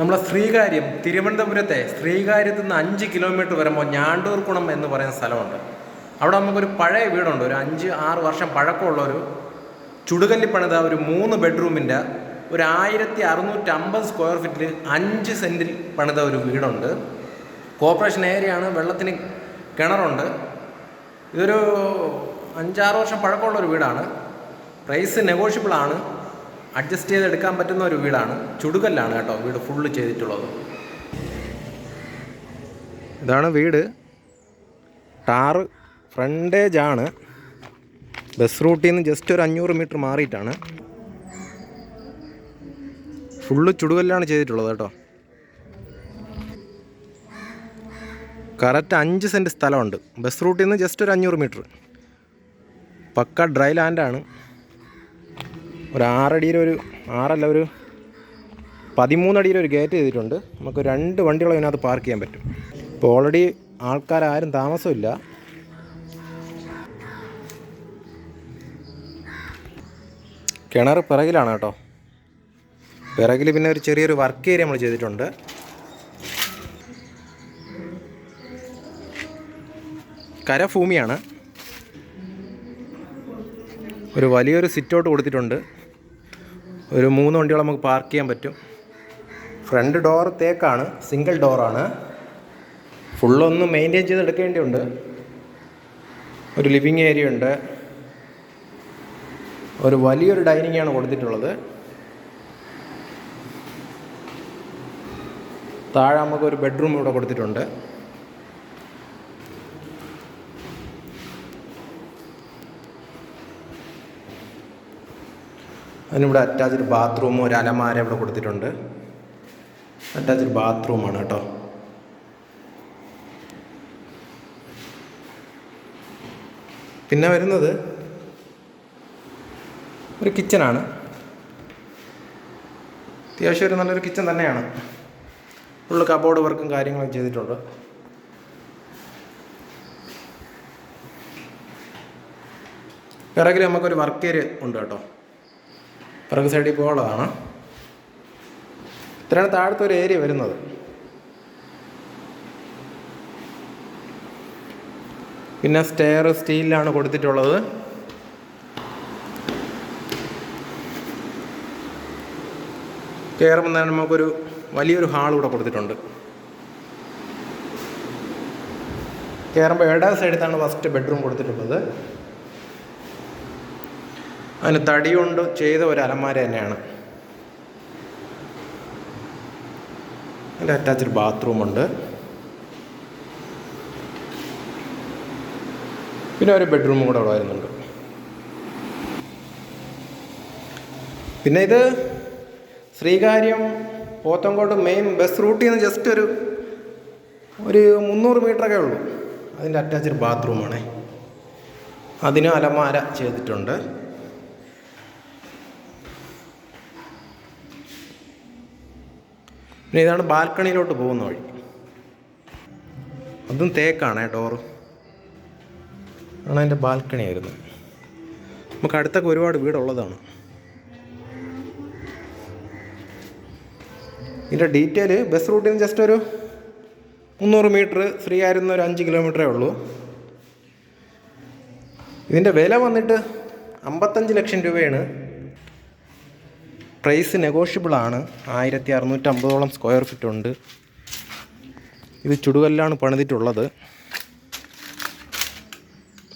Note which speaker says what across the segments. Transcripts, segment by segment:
Speaker 1: നമ്മളെ ശ്രീകാര്യം തിരുവനന്തപുരത്തെ ശ്രീകാര്യത്തു നിന്ന് അഞ്ച് കിലോമീറ്റർ വരുമ്പോൾ ഞാണ്ടൂർക്കുണം എന്ന് പറയുന്ന സ്ഥലമുണ്ട്. അവിടെ നമുക്കൊരു പഴയ വീടുണ്ട്. ഒരു അഞ്ച് ആറ് വർഷം പഴക്കമുള്ള ഒരു ചുടുകല്ലി പണിത ഒരു മൂന്ന് ബെഡ്റൂമിന്റെ ഒരു ആയിരത്തി അറുന്നൂറ്റി അമ്പത് സ്ക്വയർ ഫീറ്റിൽ അഞ്ച് സെന്റിൽ പണിത ഒരു വീടുണ്ട്. കോർപ്പറേഷൻ ഏരിയയാണ് വെള്ളത്തിന് കിണറുണ്ട്. ഇതൊരു അഞ്ചാറ് വർഷം പഴക്കമുള്ള ഒരു വീടാണ്. പ്രൈസ് നെഗോഷ്യബിൾ ആണ്. അഡ്ജസ്റ്റ് ചെയ്ത് എടുക്കാൻ പറ്റുന്ന ഒരു വീടാണ്. ചുടുകല്ലാണ് കേട്ടോ വീട് ഫുള്ള് ചെയ്തിട്ടുള്ളത്. ഇതാണ് വീട്. ടാറ് ഫ്രണ്ടേജ് ആണ് ബസ് റൂട്ടിൽ നിന്ന് ജസ്റ്റ് ഒരു അഞ്ഞൂറ് മീറ്റർ മാറിയിട്ടാണ്. ഫുള്ള് ചുടുകല്ലാണ് ചെയ്തിട്ടുള്ളത് കേട്ടോ. കറക്റ്റ് അഞ്ച് സെന്റ് സ്ഥലമുണ്ട്. ബസ് റൂട്ടിൽ നിന്ന് ജസ്റ്റ് ഒരു അഞ്ഞൂറ് മീറ്റർ. പക്ക ഡ്രൈ ലാൻഡാണ്. ഒരു ആറടിയുടെ ഒരു ആറല്ല ഒരു പതിമൂന്നടിയുടെ ഒരു ഗേറ്റ് ചെയ്തിട്ടുണ്ട്. നമുക്ക് രണ്ട് വണ്ടികളും ഇതിനകത്ത് പാർക്ക് ചെയ്യാൻ പറ്റും. ഇപ്പോൾ ഓൾറെഡി ആൾക്കാരും താമസമില്ല. കിണർ പിറകിലാണ് കേട്ടോ. പിറകിൽ പിന്നെ ഒരു ചെറിയൊരു വർക്ക് ഏരിയ നമ്മൾ ചെയ്തിട്ടുണ്ട്. കരഭൂമിയാണ്. ഒരു വലിയൊരു സിറ്റൗട്ട് കൊടുത്തിട്ടുണ്ട്. ഒരു മൂന്ന് വണ്ടികൾ നമുക്ക് പാർക്ക് ചെയ്യാൻ പറ്റും. ഫ്രണ്ട് ഡോർ തേക്കാണ് സിംഗിൾ ഡോറാണ് ഫുള്ളൊന്ന് മെയിന്റെയിൻ ചെയ്ത് എടുക്കേണ്ടിയുണ്ട്. ഒരു ലിവിങ് ഏരിയ ഉണ്ട്. ഒരു വലിയൊരു ഡൈനിങ് ആണ് കൊടുത്തിട്ടുള്ളത്. താഴെ നമുക്ക് ഒരു ബെഡ്റൂം ഇവിടെ കൊടുത്തിട്ടുണ്ട്. അതിനിവിടെ അറ്റാച്ച്ഡ് ബാത്റൂമും ഒരു അലമാര ഇവിടെ കൊടുത്തിട്ടുണ്ട്. അറ്റാച്ച്ഡ് ബാത്റൂമാണ് കേട്ടോ. പിന്നെ വരുന്നത് ഒരു കിച്ചനാണ് അത്യാവശ്യം ഒരു നല്ലൊരു കിച്ചൺ തന്നെയാണ്. ഫുള്ള് കബോർഡ് വർക്കും കാര്യങ്ങളും ചെയ്തിട്ടുണ്ട്. പിറകിൽ നമുക്കൊരു വർക്ക് ഏരിയ ഉണ്ട് കേട്ടോ. പിറക് സൈഡിൽ പോകാനുള്ളതാണ് ഇത്രയാണ് താഴത്തെ ഒരു ഏരിയ വരുന്നത്. പിന്നെ സ്റ്റെയർ സ്റ്റീലിലാണ് കൊടുത്തിട്ടുള്ളത്. കയറുമ്പോൾ തന്നെ നമുക്കൊരു വലിയൊരു ഹാൾ ഇവിടെ കൊടുത്തിട്ടുണ്ട്. കയറുമ്പോൾ ഇട തന്നെ ഫസ്റ്റ് ബെഡ്റൂം കൊടുത്തിട്ടുള്ളത്. അതിന് തടി കൊണ്ട് ചെയ്ത ഒരു അലമാര തന്നെയാണ്. അതിന്റെ അറ്റാച്ച്ഡ് ബാത്റൂമുണ്ട് പിന്നെ ഒരു ബെഡ്റൂമും കൂടെ അവിടെ വരുന്നുണ്ട്. പിന്നെ ഇത് ശ്രീകാര്യം പോത്തങ്കോട്ട് മെയിൻ ബസ് റൂട്ടിൽ നിന്ന് ജസ്റ്റ് ഒരു ഒരു മുന്നൂറ് മീറ്ററൊക്കെ ഉള്ളൂ. അതിന്റെ അറ്റാച്ച്ഡ് ബാത്റൂമാണേ അതിന് അലമാര ചെയ്തിട്ടുണ്ട്. പിന്നെ ഇതാണ് ബാൽക്കണിയിലോട്ട് പോകുന്ന വഴി. അതും തേക്കാണേ ഡോറ് ആണ് അതിന്റെ ബാൽക്കണി ആയിരുന്നു. നമുക്ക് അടുത്തൊക്കെ ഒരുപാട് വീടുള്ളതാണ്. ഇതിന്റെ ഡീറ്റെയിൽ ബസ് റൂട്ടിൽ നിന്ന് ജസ്റ്റ് ഒരു മുന്നൂറ് മീറ്റർ ഫ്രീ ആയിരുന്ന ഒരു അഞ്ച് കിലോമീറ്ററേ ഉള്ളൂ. ഇതിന്റെ വില വന്നിട്ട് അമ്പത്തഞ്ച് ലക്ഷം രൂപയാണ്. പ്രൈസ് നെഗോഷ്യബിളാണ് ആയിരത്തി അറുന്നൂറ്റമ്പതോളം സ്ക്വയർ ഫീറ്റ് ഉണ്ട്. ഇത് ചുടുകല്ലാണ് പണിതിട്ടുള്ളത്.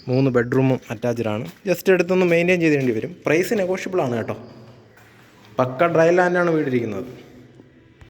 Speaker 1: മൂന്ന് ബെഡ്റൂമും അറ്റാച്ച്ഡ് ആണ്. ജസ്റ്റ് എടുത്തൊന്ന് മെയിന്റെയിൻ ചെയ്തേണ്ടി വരും. പ്രൈസ് നെഗോഷ്യബിളാണ് കേട്ടോ. പക്ക ഡ്രൈ ലാൻഡാണ് വീടിരിക്കുന്നത്.